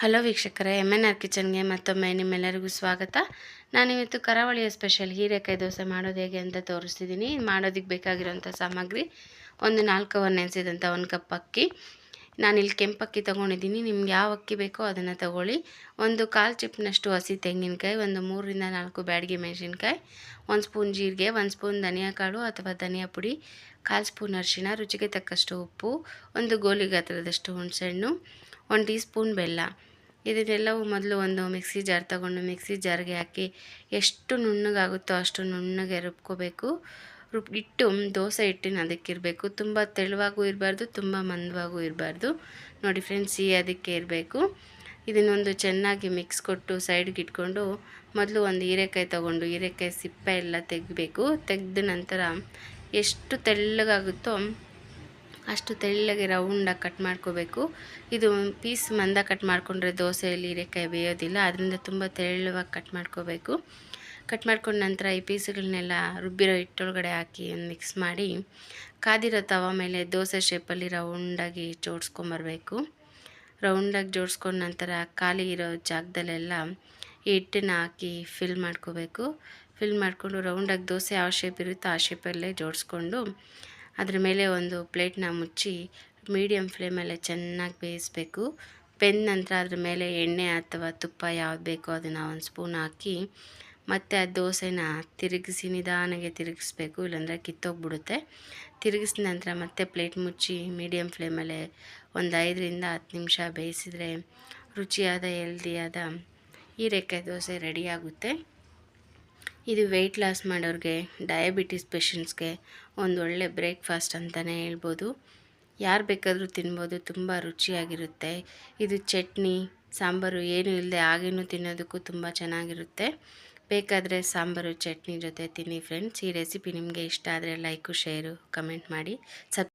Hello ವೀಕ್ಷಕರ M N R ಕಿಚನ್ಗೆ ಮತ್ತೊಮ್ಮೆ ನಿಮ್ಮೆಲ್ಲರಿಗೂ ಸ್ವಾಗತ. ನಾನಿವತ್ತು ಕರಾವಳಿಯ ಸ್ಪೆಷಲ್ ಹೀರೆಕಾಯಿ ದೋಸೆ ಮಾಡೋದು ಹೇಗೆ ಅಂತ ತೋರಿಸ್ತಿದ್ದೀನಿ. ಮಾಡೋದಕ್ಕೆ ಬೇಕಾಗಿರೋಂಥ ಸಾಮಗ್ರಿ ಒಂದು ನಾಲ್ಕು ಅವರ್ ನೆನೆಸಿದಂಥ ಒಂದು ಕಪ್ ಅಕ್ಕಿ. ನಾನಿಲ್ಲಿ ಕೆಂಪಕ್ಕಿ ತೊಗೊಂಡಿದ್ದೀನಿ. ನಿಮ್ಗೆ ಯಾವ ಅಕ್ಕಿ ಬೇಕೋ ಅದನ್ನು ತಗೊಳ್ಳಿ. ಒಂದು ಕಾಲು ಚಿಪ್ನಷ್ಟು ಹಸಿ ತೆಂಗಿನಕಾಯಿ, ಒಂದು ಮೂರರಿಂದ ನಾಲ್ಕು ಬ್ಯಾಡಿಗೆ ಮೆಣಸಿನ್ಕಾಯಿ, ಒಂದು ಸ್ಪೂನ್ ಜೀರಿಗೆ, ಒಂದು ಸ್ಪೂನ್ ಧನಿಯಾ ಕಾಳು ಅಥವಾ ಧನಿಯಾ ಪುಡಿ, ಕಾಲು ಸ್ಪೂನ್ ಅರಿಶಿಣ, ರುಚಿಗೆ ತಕ್ಕಷ್ಟು ಉಪ್ಪು, ಒಂದು ಗೋಲಿ ಗಾತ್ರದಷ್ಟು ಹುಣಸೆಹಣ್ಣು ಒಂದು ಟೀ ಸ್ಪೂನ್ ಬೆಲ್ಲ. ಇದನ್ನೆಲ್ಲವೂ ಮೊದಲು ಒಂದು ಮಿಕ್ಸಿ ಜಾರ್ ತಗೊಂಡು ಮಿಕ್ಸಿ ಜಾರ್ಗೆ ಹಾಕಿ ಎಷ್ಟು ನುಣ್ಣಗಾಗುತ್ತೋ ಅಷ್ಟು ನುಣ್ಣಗೆ ರುಬ್ಕೋಬೇಕು. ರುಬ್ ಇಟ್ಟು ದೋಸೆ ಹಿಟ್ಟಿನ ಅದಕ್ಕಿರಬೇಕು. ತುಂಬ ತೆಳುವಾಗೂ ಇರಬಾರ್ದು, ತುಂಬ ಮಂದವಾಗೂ ಇರಬಾರ್ದು. ನೋಡಿ ಫ್ರೆಂಡ್ಸ್, ಈ ಅದಕ್ಕೆ ಇರಬೇಕು. ಇದನ್ನೊಂದು ಚೆನ್ನಾಗಿ ಮಿಕ್ಸ್ ಕೊಟ್ಟು ಸೈಡ್ಗೆ ಇಟ್ಕೊಂಡು ಮೊದಲು ಒಂದು ಹೀರೆಕಾಯಿ ತೊಗೊಂಡು ಹೀರೆಕಾಯಿ ಸಿಪ್ಪೆ ಎಲ್ಲ ತೆಗಿಬೇಕು. ತೆಗೆದ ನಂತರ ಎಷ್ಟು ತೆಳ್ಳಗಾಗುತ್ತೋ ಅಷ್ಟು ತೆಳ್ಳಗೆ ರೌಂಡಾಗಿ ಕಟ್ ಮಾಡ್ಕೋಬೇಕು. ಇದು ಪೀಸ್ ಮಂದ ಕಟ್ ಮಾಡಿಕೊಂಡ್ರೆ ದೋಸೆಯಲ್ಲಿ ಹೀರೆಕಾಯಿ ಬೇಯೋದಿಲ್ಲ, ಅದರಿಂದ ತುಂಬ ತೆಳ್ಳವಾಗಿ ಕಟ್ ಮಾಡ್ಕೋಬೇಕು. ಕಟ್ ಮಾಡ್ಕೊಂಡ ನಂತರ ಈ ಪೀಸ್ಗಳನ್ನೆಲ್ಲ ರುಬ್ಬಿರೋ ಹಿಟ್ಟೊಳಗಡೆ ಹಾಕಿ ಮಿಕ್ಸ್ ಮಾಡಿ, ಕಾದಿರೋ ತವ ಮೇಲೆ ದೋಸೆ ಶೇಪಲ್ಲಿ ರೌಂಡಾಗಿ ಜೋಡಿಸ್ಕೊಂಬರ್ಬೇಕು. ರೌಂಡಾಗಿ ಜೋಡಿಸ್ಕೊಂಡ ನಂತರ ಖಾಲಿ ಇರೋ ಜಾಗದಲ್ಲೆಲ್ಲ ಈ ಹಿಟ್ಟನ್ನ ಹಾಕಿ ಫಿಲ್ ಮಾಡ್ಕೋಬೇಕು. ಫಿಲ್ ಮಾಡಿಕೊಂಡು ರೌಂಡಾಗಿ ದೋಸೆ ಯಾವ ಶೇಪ್ ಇರುತ್ತೋ ಆ ಶೇಪಲ್ಲೇ ಜೋಡಿಸ್ಕೊಂಡು ಅದ್ರ ಮೇಲೆ ಒಂದು ಪ್ಲೇಟ್ನ ಮುಚ್ಚಿ ಮೀಡಿಯಮ್ ಫ್ಲೇಮಲ್ಲೇ ಚೆನ್ನಾಗಿ ಬೇಯಿಸ್ಬೇಕು. ಬೆಂದ ನಂತರ ಅದ್ರ ಮೇಲೆ ಎಣ್ಣೆ ಅಥವಾ ತುಪ್ಪ ಯಾವ್ದು ಬೇಕೋ ಅದನ್ನು ಒಂದು ಸ್ಪೂನ್ ಹಾಕಿ ಮತ್ತು ಆ ದೋಸೆನ ತಿರುಗಿಸಿ ನಿಧಾನಗೆ ತಿರುಗಿಸ್ಬೇಕು, ಇಲ್ಲಾಂದರೆ ಕಿತ್ತೋಗ್ಬಿಡುತ್ತೆ. ತಿರುಗಿಸಿದ ನಂತರ ಮತ್ತೆ ಪ್ಲೇಟ್ ಮುಚ್ಚಿ ಮೀಡಿಯಮ್ ಫ್ಲೇಮಲ್ಲೇ ಒಂದು ಐದರಿಂದ ಹತ್ತು ನಿಮಿಷ ಬೇಯಿಸಿದರೆ ರುಚಿಯಾದ, ಹೆಲ್ದಿಯಾದ ಹೀರೆಕಾಯಿ ದೋಸೆ ರೆಡಿಯಾಗುತ್ತೆ ಇದು ವೆಯ್ಟ್ ಲಾಸ್ ಮಾಡೋರಿಗೆ ಡಯಾಬಿಟಿಸ್ ಪೇಷಂಟ್ಸ್ಗೆ ಒಂದು ಒಳ್ಳೆ ಬ್ರೇಕ್ಫಾಸ್ಟ್ ಅಂತಲೇ ಹೇಳ್ಬೋದು. ಯಾರು ಬೇಕಾದರೂ ತಿನ್ಬೋದು, ತುಂಬ ರುಚಿಯಾಗಿರುತ್ತೆ. ಇದು ಚಟ್ನಿ, ಸಾಂಬಾರು ಏನೂ ಇಲ್ಲದೆ ಹಾಗೇನೂ ತಿನ್ನೋದಕ್ಕೂ ತುಂಬ ಚೆನ್ನಾಗಿರುತ್ತೆ. ಬೇಕಾದರೆ ಸಾಂಬಾರು, ಚಟ್ನಿ ಜೊತೆ ತಿನ್ನಿ ಫ್ರೆಂಡ್ಸ್ ಈ ರೆಸಿಪಿ ನಿಮಗೆ ಇಷ್ಟ ಆದರೆ ಲೈಕು ಶೇರು ಕಮೆಂಟ್ ಮಾಡಿ. ಸಬ್